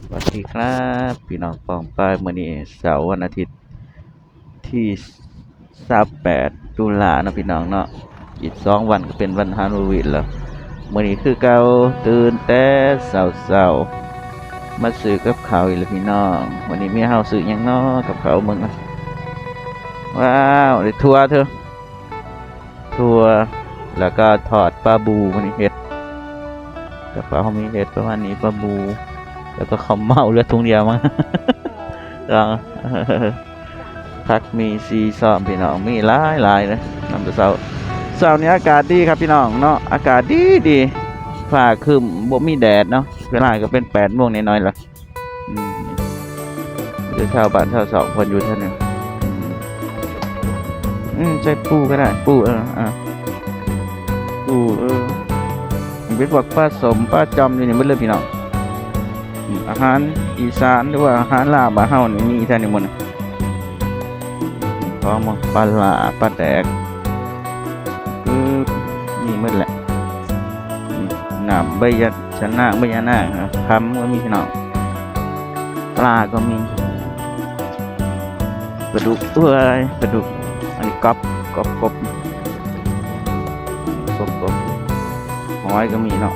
สวัสดีครับ พี่น้องปองปายมื้อนี้เสาร์วันอาทิตย์ที่28ตุลาเนาะพี่น้องเนาะอีกสองวันก็เป็นวันฮาโลวีนแล้วมื้อนี้คือเก่าตื่นแต่เช้าๆมาซื้อกับเขาอีกแล้วพี่น้อง วันนี้มีเฮาซื้อยังเนาะกับเขาวมึงนว้าวได้ทัวเถอะทัวแล้วก็ทอดปลาบูมื้อนี้เฮ็ดกับข้าเขามีเฮ็ดประมาณนี้ปลาบู แล้วก็เขาเมาเลือดทุ่งเดียวมั้งก็พักมีซีซ้อมพี่น้องมีหลายหลายนะนำต่เช้าเช้านี้อากาศดีครับพี่น้องเนาะอากาศดีดีฟ้าครึมบ่มีแดดเนาะเวลาก็เป็นแปดโมงน้อยๆละเดี๋ยวชาวบ้านชาวสองคนอยู่ท่านึงอืมอืมใช้ปูก็ได้ ปูเอออะปูเออเป็นพวกปลาสมปลาจอมอยู่นี่มันเลยพี่น้อง อาหารอีสานหรือว่าอาหารลาบ้าเฮานี่มีท่นี้หมดน่ะพร้อมปลาลาปลาแดกคือมีหมดแหละอืมน้ำใบยะชนะใบยะนาครับคำก็มีพี่น้อปลาก็มีปลาดุกเอ้ยปลาดุกอันนี้กบกบกบกบกบหอยก็มีเนาะ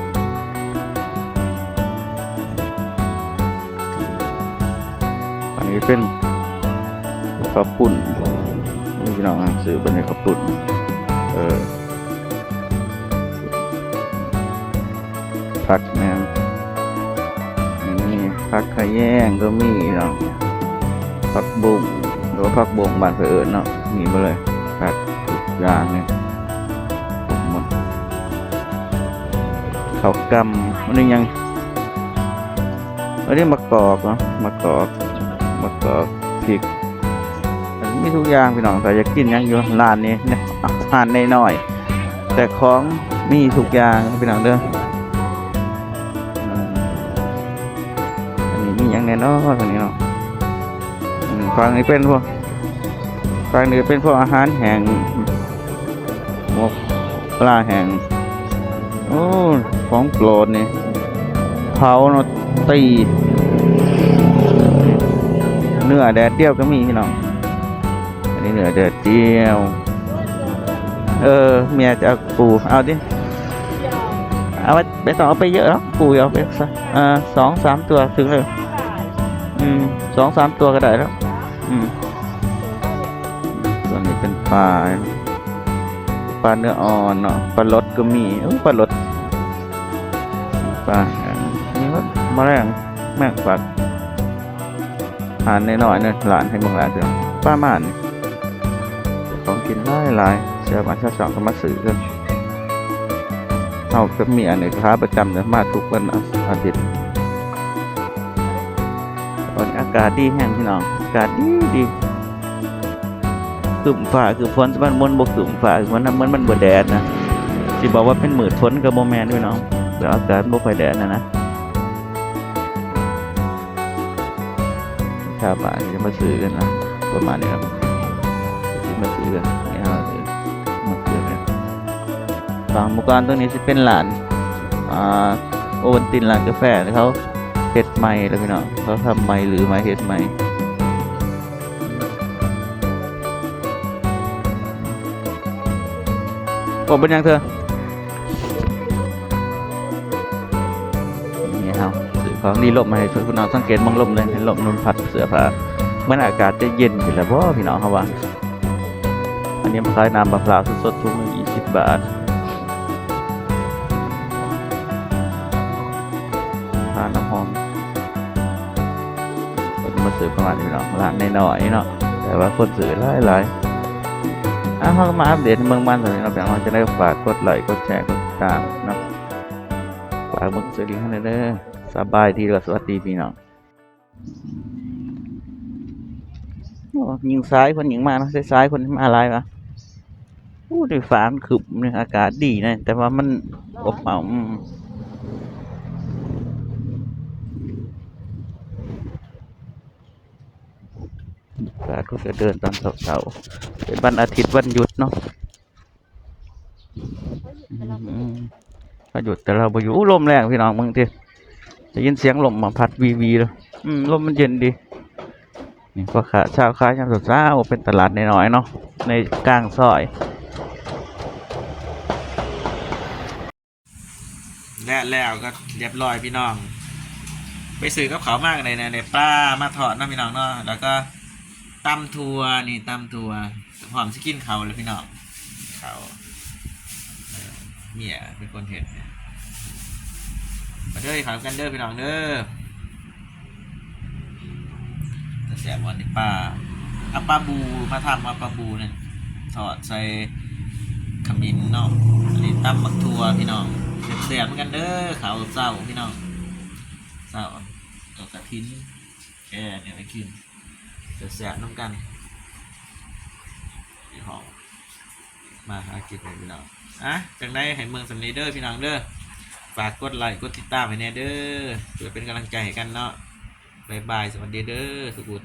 นี้เป็นข้าวปุ่นนี่พี่น้องอะซื้อเป็นข้าวปุ่นเออผักแหนมนี่ผักขะแยงก็มีเนาะผักบุ้งหรือว่าผักบงบานเผอิญเนาะมีมาเลยผักทุกอย่างเนี่ยหมดข้าวกำมันยังอันนี้มะกอกเนาะมะกอก กอกพริกมีทุกอย่างพี่น้องแต่อยากกินยังอยู่ร้านนี้เนี่ยอาหารในน้อยๆแต่ของมีทุกอย่างพี่น้องเด้ออันนี้มีอย่างแน่นอนอันนี้เนาะอืมฝั่งนี้เป็นพวกฝั่งนี้เป็นพวกอาหารแห้งหมกปลาแห้งโอ้ของโปรดนี่เผาเนาะตี เนื้อแดดเดียวก็มีพี่น้อง อันนี้เนื้อแดดเดียว เออเมียจะเอาปูเอาดิ เอาไปไปสอเอาไปเยอะแล้วปูเอาไปสักอ่าสองสามตัวถึงเลย อืมสองสามตัวก็ได้แล้ว อืมส่วนนี้เป็นปลาปลาเนื้ออ่อนเนาะปลาลดก็มีเอ้ยปลาลดปลาอ่านี่ก็แมลงแมงปัด หานในหน่อยๆเนี่ยหลานให้เบางหลานเดียวป้าม่านของกินหลายหลายเชื่อมาชาสองก็มาซื้อกันเอาก็มีอันนี้ค้าประจำเลยมาทุกวันอาทิตย์ตอนนี้อากาศดีแห้งพี่น้องอากาศดีดีขึ้นฟ้าคือฝนมันมันบกขึ้นฟ้าคือมันมันมันบ่แดดนะสิบอกว่าเป็นหมื่นฝนกับโมแมนด้วยน้องแต่อากาศบ่ค่อยแดดนะนะาบานจะมาซื้อกันนะประมาณนี้ครับที่มาซื้อกันนี่ฮะซื้อมาซื้อกันฝั่งมุกรตรงนี้จะเป็นหลานอ่าโอวันตินร้านกาแฟที่เขาเฮ็ดใหม่แล้วพี่น้องเขาทำใหม่หรือไม่เฮ็ดใหม่ผมเป็นยังเธอ ของดีลมมาให้ช่วยพี่น้องสังเกตมองลมเลยเห็นลมนุ่นพัดเสื้อผ้ามันออากาศจะเย็นอยู่แล้วบ่พี่น้องเขาว่าอันนี้มันคล้ายน้ำมะพร้าวสดๆทุกหนึ่งยี่สิบบาททานน้ำหอมคนมาซื้อประมาณนี้เนาะร้านน้อยๆเนาะแต่ว่าคนซื้อหลายๆอะเขาก็มาอัปเดตเมืองมันตรงนี้เราะแบ่งเราจะได้ฝากกดไลค์กดแชร์กดติดตามเนาะฝากมึงซื้อลิงก์ให้หน่อยเด้อ สบายดีและสวัสดีพี่น้องโอ้ยิงซ้ายคนยิงมาเนาะซ้ายคนมาอะไรวะโอ้ด้วยฟ้ามันคึบเนี่ยอากาศดีนะ แต่ว่ามันอบอ้าอากาศก็จะเดินตอนเสาร์ๆเป็นวันอาทิตย์วันหยุดเนาะวันหยุดแต่เราไปอยู่ลมแรงพี่น้องมึงที ได้ยินเสียงลมมาพัดวีวีเลยอืมลมมันเย็นดี นี่ก็ขาเช้าค้ายามเช้าๆเป็นตลาดน้อยๆเนาะในกลางซอย และแล้วก็เรียบร้อยพี่น้อง ไปซื้อกับเขาวมากเลยนะในปลามาทอดเนาะพี่น้องเนาะแล้วก็ตำทัวนี่ตำทัวหอมสกินเขาเลยพี่น้องเขาเอ่อเมียเป็นคนเห็ดเนี่ย มาเด้อขาวกันเด้อพี่น้องเด้อแต่แสบวันนี้ป้าอาปลาบูมาทำมาปลาบูเนี่ยทอดใส่ขมิ้นเนาะอันนี้ตำบักทัวพี่น้องเสียบๆเหมือนกันเด้อขาวเศร้าพี่น้องเศร้าตกกระทิ้นแค่เนี่ยไปกินเสียแสบน้ำกันพี่หองมาหากินเลยพี่น้องอะจังได้ให้เมืองสำนีเด้อพี่น้องเด้อ ฝากกดไลค์กดติดตามให้แน่เด้อเพื่อเป็นกำลังใจให้กันเนาะบายบายสวัสดีเด้อสุกุล